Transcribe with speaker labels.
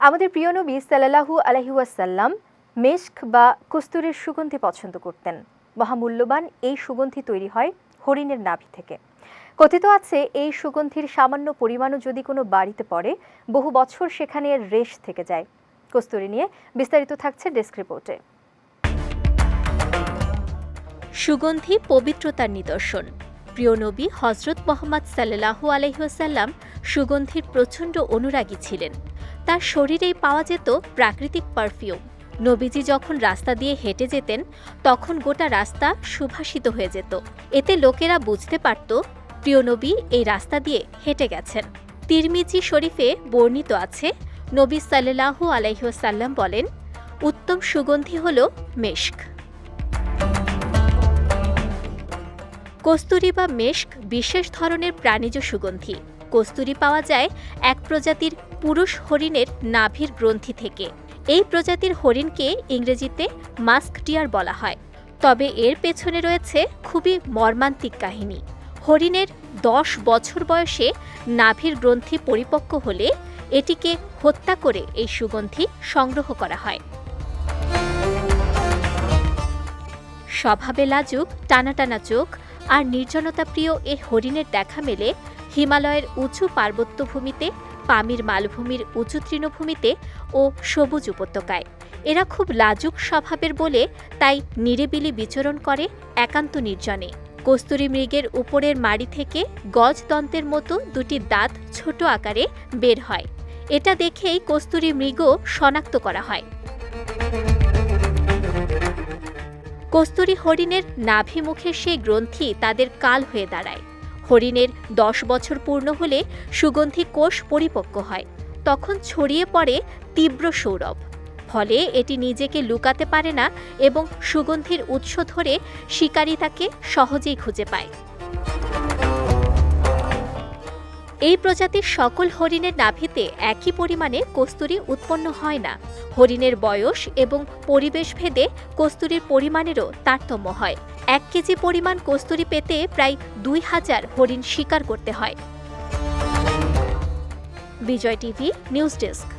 Speaker 1: আমাদের প্রিয় নবী সাল্লাহু আলহিউসাল্লাম মেস্ক বা কস্তুরের সুগন্ধি পছন্দ করতেন। মহামূল্যবান এই সুগন্ধি তৈরি হয় হরিণের নাভি থেকে। কথিত আছে, এই সুগন্ধির সামান্য পরিমাণও যদি কোনো বাড়িতে পড়ে, বহু বছর সেখানে রেশ থেকে যায়। কস্তুরি নিয়ে বিস্তারিত থাকছে ডেস্ক রিপোর্টে।
Speaker 2: সুগন্ধি পবিত্রতার নিদর্শন। প্রিয় নবী হজরত মোহাম্মদ সাল্লাহু আলহিহাসাল্লাম সুগন্ধির প্রচণ্ড অনুরাগী ছিলেন। তার শরীরেই পাওয়া যেত প্রাকৃতিক পারফিউম। নবীজি যখন রাস্তা দিয়ে হেঁটে যেতেন, তখন গোটা রাস্তা সুভাষিত হয়ে যেত। এতে লোকেরা বুঝতে পারত, প্রিয় নবী এই রাস্তা দিয়ে হেঁটে গেছেন। তিরমিজি শরীফে বর্ণিত আছে, নবী সাল্লাহু আলহিহাসাল্লাম বলেন, উত্তম সুগন্ধি হল মেশক। কস্তুরি বা মেশক বিশেষ ধরনের প্রাণীজ সুগন্ধি। কস্তুরি পাওয়া যায় এক প্রজাতির পুরুষ হরিণের নাভির গ্রন্থি থেকে। এই প্রজাতির হরিণকে ইংরেজিতে মাস্ক ডিয়ার বলা হয়। তবে এর পেছনে রয়েছে খুবই মর্মান্তিক কাহিনী। হরিণের দশ বছর বয়সে নাভির গ্রন্থি পরিপক্ক হলে এটিকে হত্যা করে এই সুগন্ধি সংগ্রহ করা হয়। স্বভাবে লাজুক, টানাটানা চোখ আর নির্জনতাপ্রিয় এ হরিণের দেখা মেলে হিমালয়ের উঁচু পার্বত্যভূমিতে, পামির মালভূমির উঁচু তৃণভূমিতে ও সবুজ উপত্যকায়। এরা খুব লাজুক স্বভাবের বলে তাই নিরিবিলি বিচরণ করে একান্ত নির্জনে। কস্তুরী মৃগের উপরের মাড়ি থেকে গজ গজদন্তের মতো দুটি দাঁত ছোট আকারে বের হয়। এটা দেখেই কস্তুরী মৃগ শনাক্ত করা হয়। কস্তুরী হরিণের নাভি মুখের সেই গ্রন্থি তাদের কাল হয়ে দাঁড়ায়। হরিণের দশ বছর পূর্ণ হলে সুগন্ধি কোষ পরিপক্ক হয়। তখন ছড়িয়ে পড়ে তীব্র সৌরভ। ফলে এটি নিজেকে লুকাতে পারে না এবং সুগন্ধির উৎস ধরে শিকারী তাকে সহজেই খুঁজে পায়। এই প্রজাতির সকল হরিণের নাভিতে একই পরিমাণে কস্তুরি উৎপন্ন হয় না। হরিণের বয়স এবং পরিবেশ ভেদে কস্তুরির পরিমাণেরও তারতম্য হয়। এক কেজি পরিমাণ কস্তুরি পেতে প্রায় দুই হাজার হরিণ শিকার করতে হয়। Bijoy TV, news desk.